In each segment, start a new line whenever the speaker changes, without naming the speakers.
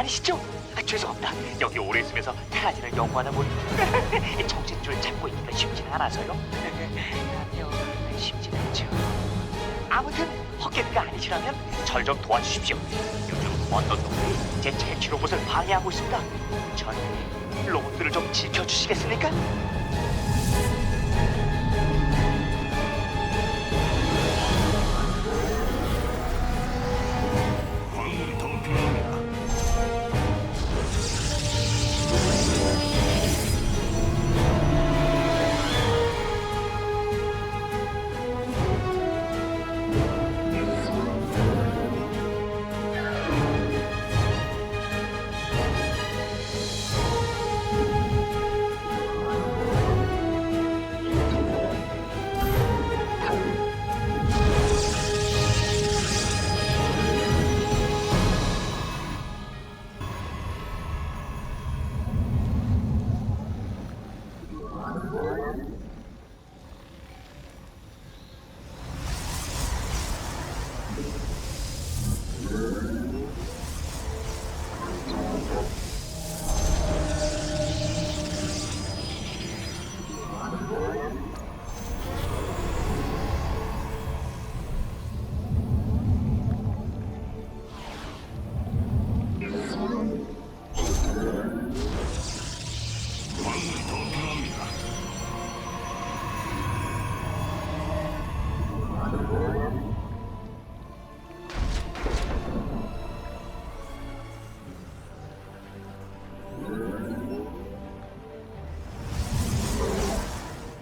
아니시죠? 아, 죄송합니다. 여기 오래 있으면서 테라진을 연구하다 보니 정신줄 잡고 있기가 쉽지는 않아서요. 아니요, 쉽진 않죠. 아무튼 헛개비가 아니시라면 절 좀 도와주십시오. 요즘 어떤 놈들이 제 채취 로봇을 방해하고 있습니다. 전 로봇들을 좀 지켜주시겠습니까?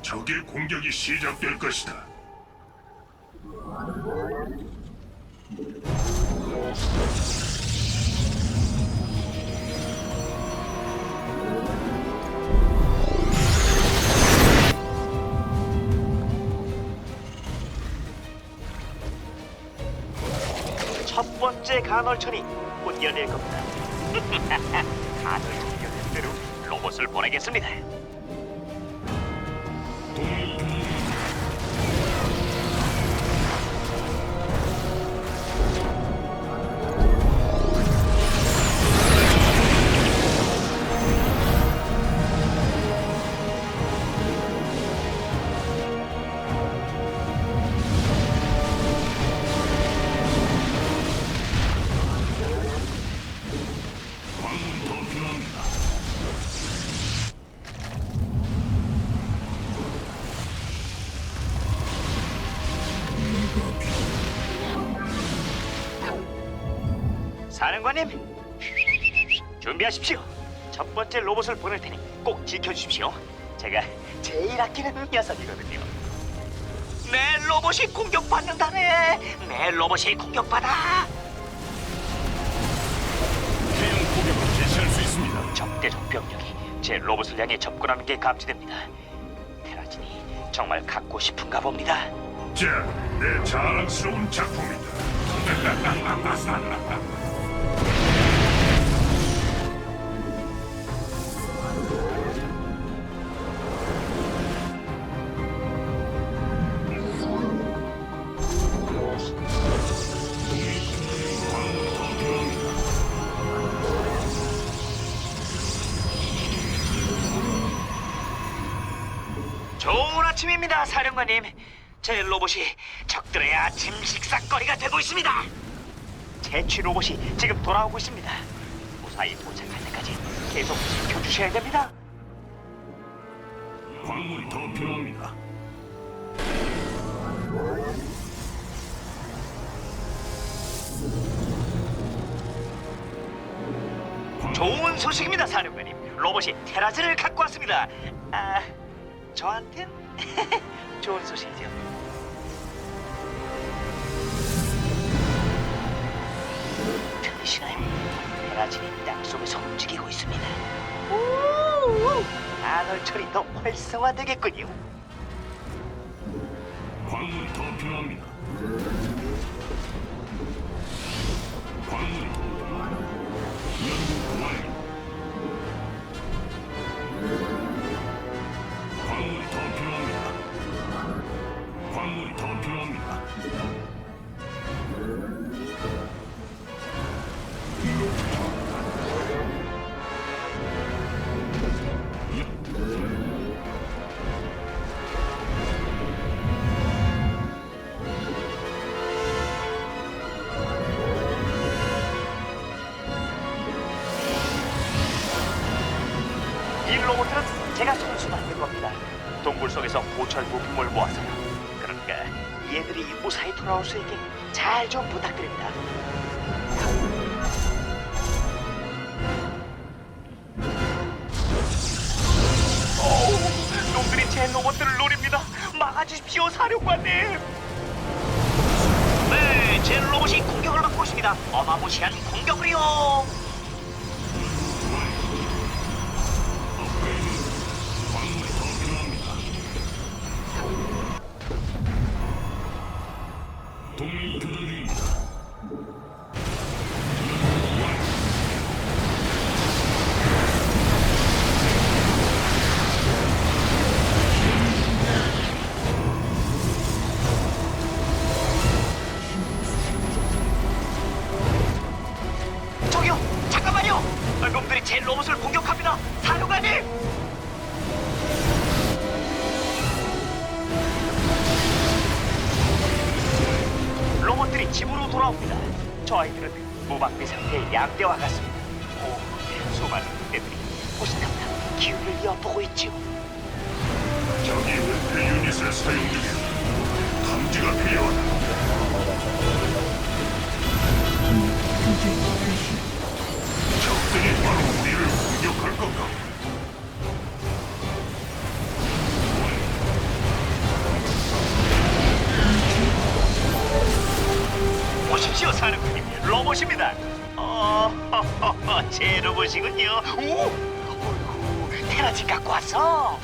적의 공격이 시작될 것이다.
첫 번째 간헐천이 곧 열릴 겁니다. 간헐천이 열리는 대로 로봇을 보내겠습니다. 사령관님, 준비하십시오. 첫 번째 로봇을 보낼 테니 꼭 지켜주십시오. 제가 제일 아끼는 녀석이거든요. 내 로봇이 공격받는다네. 내 로봇이 공격받아.
대형 포격을 개시할 수 있습니다.
적대적 병력이 제 로봇을 향해 접근하는 게 감지됩니다. 테라진이 정말 갖고 싶은가 봅니다.
자, 내 자랑스러운 작품이다.
아침입니다, 사령관님. 제 로봇이 적들의 아침 식사거리가 되고 있습니다. 제취 로봇이 지금 돌아오고 있습니다. 무사히 도착할 때까지 계속 지켜주셔야 됩니다.
광물이 더 필요합니다.
좋은 소식입니다, 사령관님. 로봇이 테라즈를 갖고 왔습니다. 아, 저한텐 좋은 소식이죠. 들리시나요? 테라진이 땅 속에서 움직이고 있습니다. 우 아널철이 더 활성화되겠군요.
광물이 더 필요합니다. 광물이
돌아올 수 있게 잘 좀 부탁드립니다. 어우, 놈들이 제 로봇들을 노립니다. 막아주십시오, 사령관님. 네, 제 로봇이 공격을 받고 있습니다. 어마무시한 공격을요. 집으로 돌아옵니다. 저 아이들은 무방비 상태의 양대와 같습니다. 오, 수많은 군대들이 호시탐탐 기운을 엿보고 있죠.
적이 은폐 유닛을 사용 중이야. 감지가 필요하다. 적들이 바로 우리를 공격할 건가?
보십시오, 사령관님. 로봇입니다. 어, 제 로봇이군요. 오, 어이구, 테라진 갖고 왔어.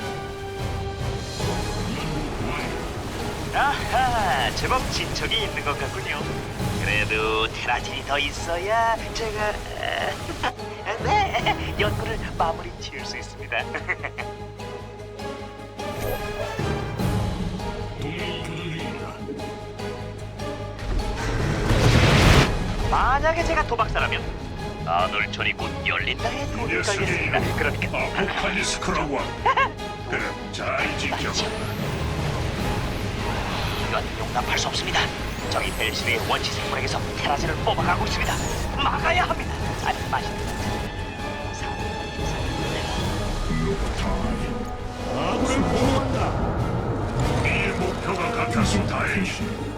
아하, 제법 진척이 있는 것 같군요. 그래도 테라진이 더 있어야 제가 네 연구를 마무리 지을 수 있습니다. 만약에 제가 도박사라면 아놀촌이 곧 열린다 에 돈을 걸겠습니다. 그러니까
아포칼리스크라고 한다. 그럼 잘 지켜봐.
이건 용납할 수 없습니다. 저기 벨시르의 원시 생물에게서 테라진을 뽑아가고 있습니다. 막아야 합니다. 아니 맛있는
아군을 보호한다. 이 목표가 같아서 다행이다.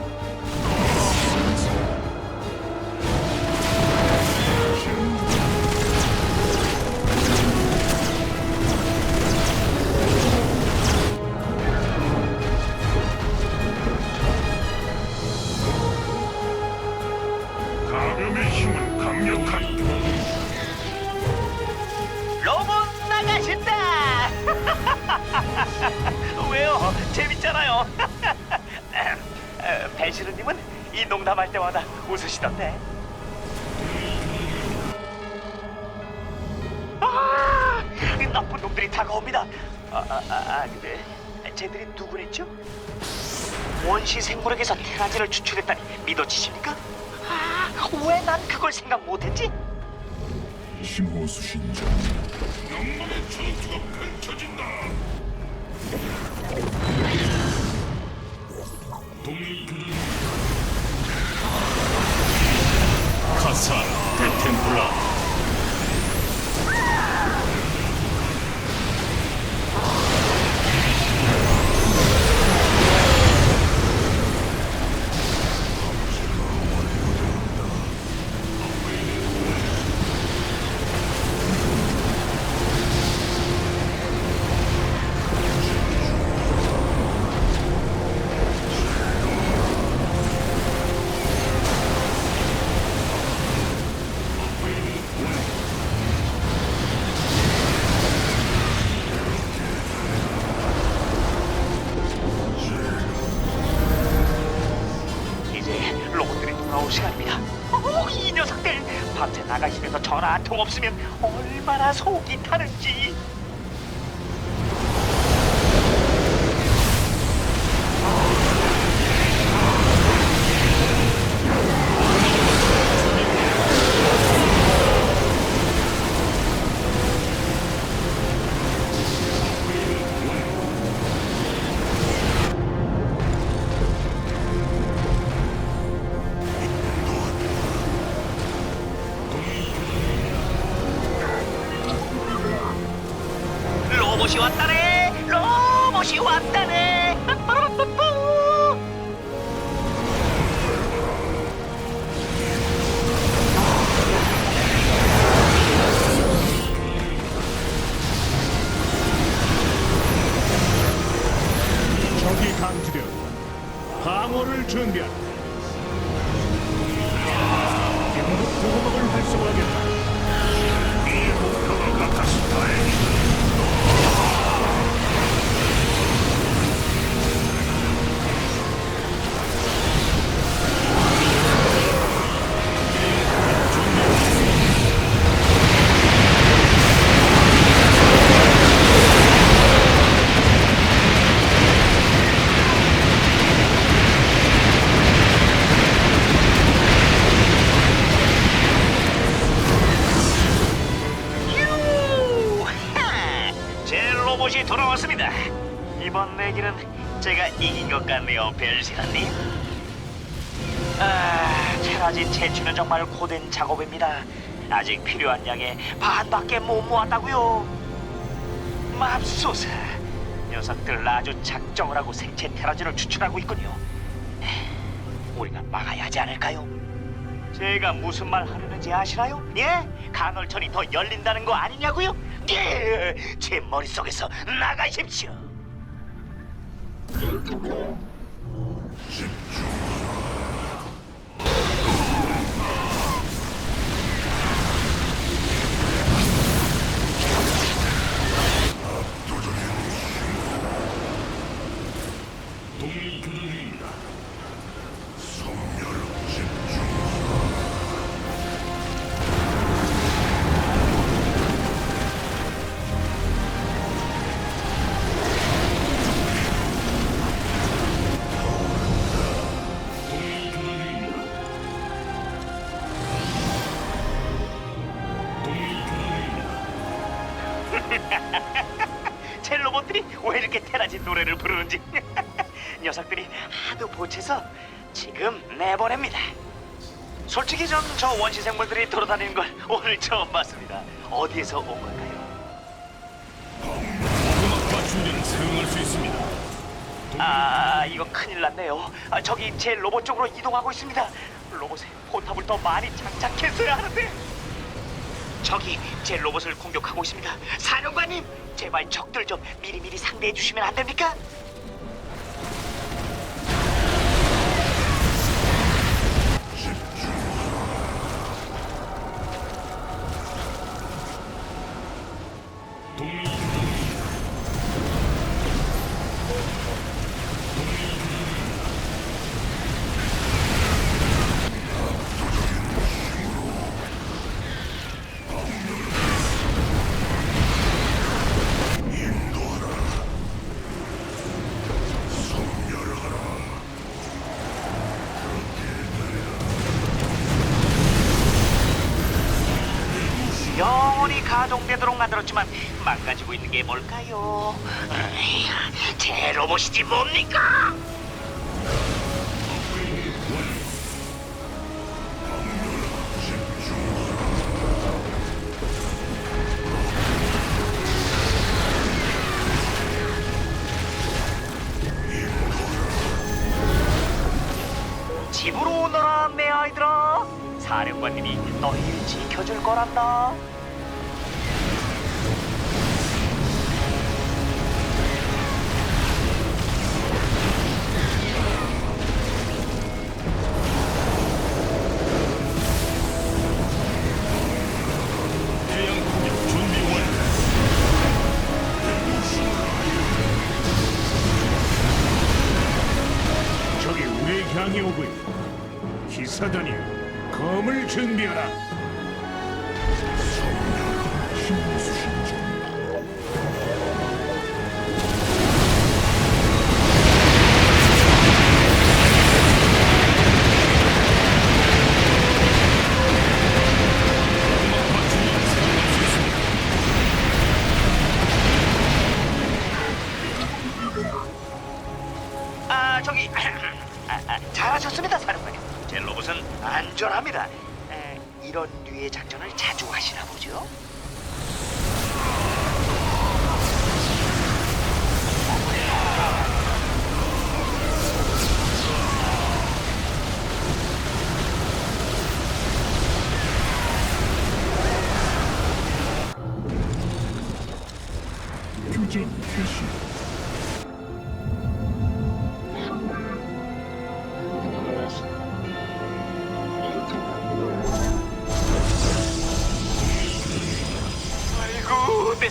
때마다 웃으시던데. 아, 이 나쁜 놈들이 다가옵니다. 아, 아, 아, 아 근데 쟤들이 누구랬죠? 원시 생물에게서 테라진을 추출했다니 믿어지십니까? 아, 왜 난 그걸 생각 못했지?
심호수 신장 영문의 전투가 펼쳐진다 동맹 교전
카사 데템플라
돌아올 시간입니다. 오, 이 녀석들 밤새 나가시면서 전화 한 통 없으면 얼마나 속이 타는지. 왔다네. 로봇이 왔다네.
적이 감지되었다. 방어를 준비한다. 긴급 보호막을 활성화하겠다.
채취는 정말 고된 작업입니다. 아직 필요한 양의 반밖에 못 모았다고요. 맙소사, 녀석들 아주 작정을 하고 생체 테라진을 추출하고 있군요. 우리가 막아야 하지 않을까요? 제가 무슨 말 하려는지 아시나요? 예? 간헐천이 더 열린다는 거 아니냐고요? 예! 제 머릿속에서 나가십시오. 제 테라진 노래를 부르는지 녀석들이 하도 보채서 지금 내보냅니다. 솔직히 전 저 원시 생물들이 돌아다니는 걸 오늘 처음 봤습니다. 어디에서 온 걸까요?
음악과 충전을 사용할 수 있습니다.
아, 이거 큰일 났네요. 아, 저기 제 로봇 쪽으로 이동하고 있습니다. 로봇에 포탑을 더 많이 장착했어야 하는데. 저기 제 로봇을 공격하고 있습니다. 사령관님, 제발 적들 좀 미리미리 상대해 주시면 안 됩니까? 영원히 가동되도록 만들었지만 망가지고 있는 게 뭘까요? 제 로봇이지 뭡니까? 집으로 오너라 내 아이들아 사령관님이 너희를 지켜줄 거란다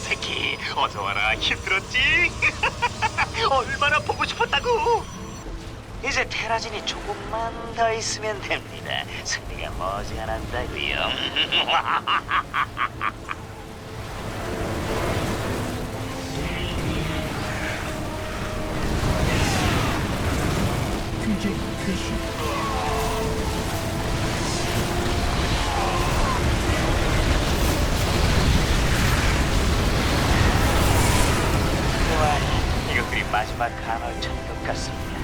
새끼 어서 와라. 힘들었지? 얼마나 보고 싶었다고? 이제 테라진이 조금만 더 있으면 됩니다. 승리가 머지않았다고요. 와, 마지막 간헐천인 것 같습니다.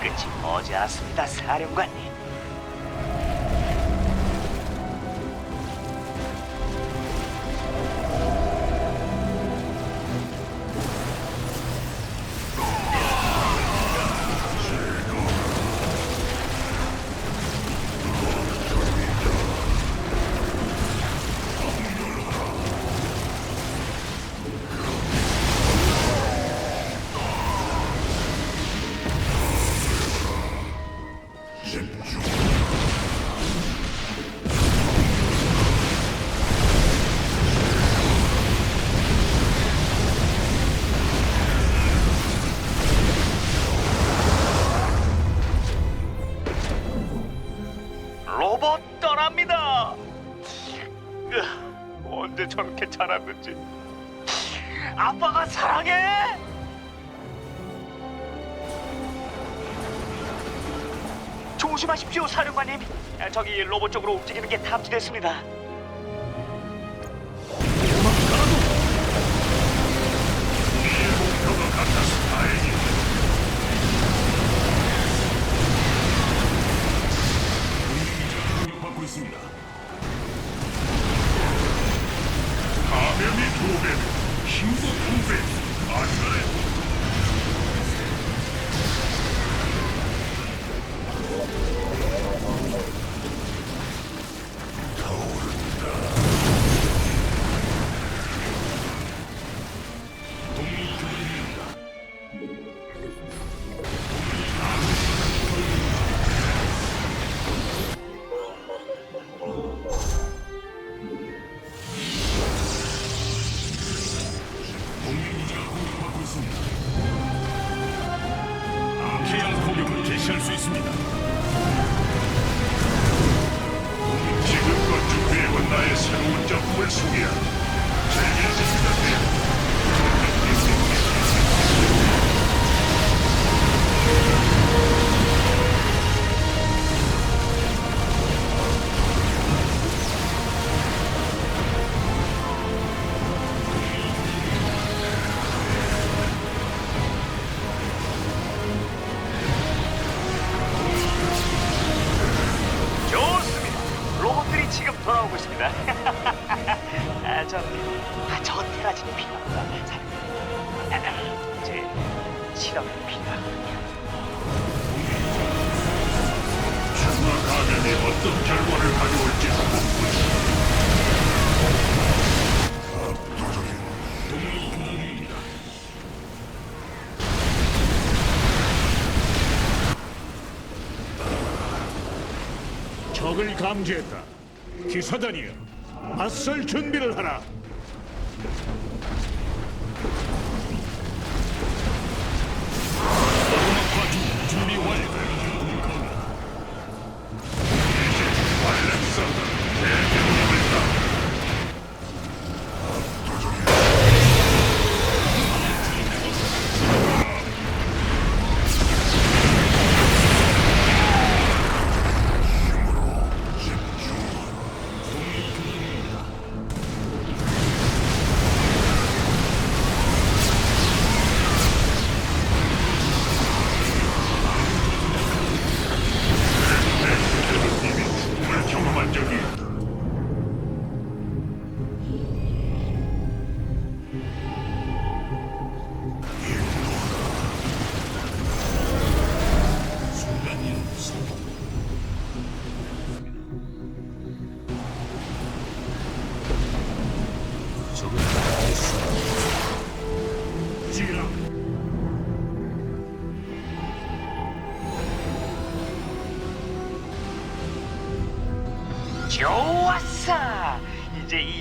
끝이 머지 않았습니다 사령관님 조심하십시오, 사령관님. 아, 저기 로봇 쪽으로 움직이는 게 탐지됐습니다. 돌아오고 있습니다. 아, 저, 아, 저 테라진이 필요합니다. 사령관님. 제 실험이 필요하거든요.
추가 감염이 어떤 결과를 가져올지 보자.
적을 감지했다. 기사단이여, 맞설 준비를 하라.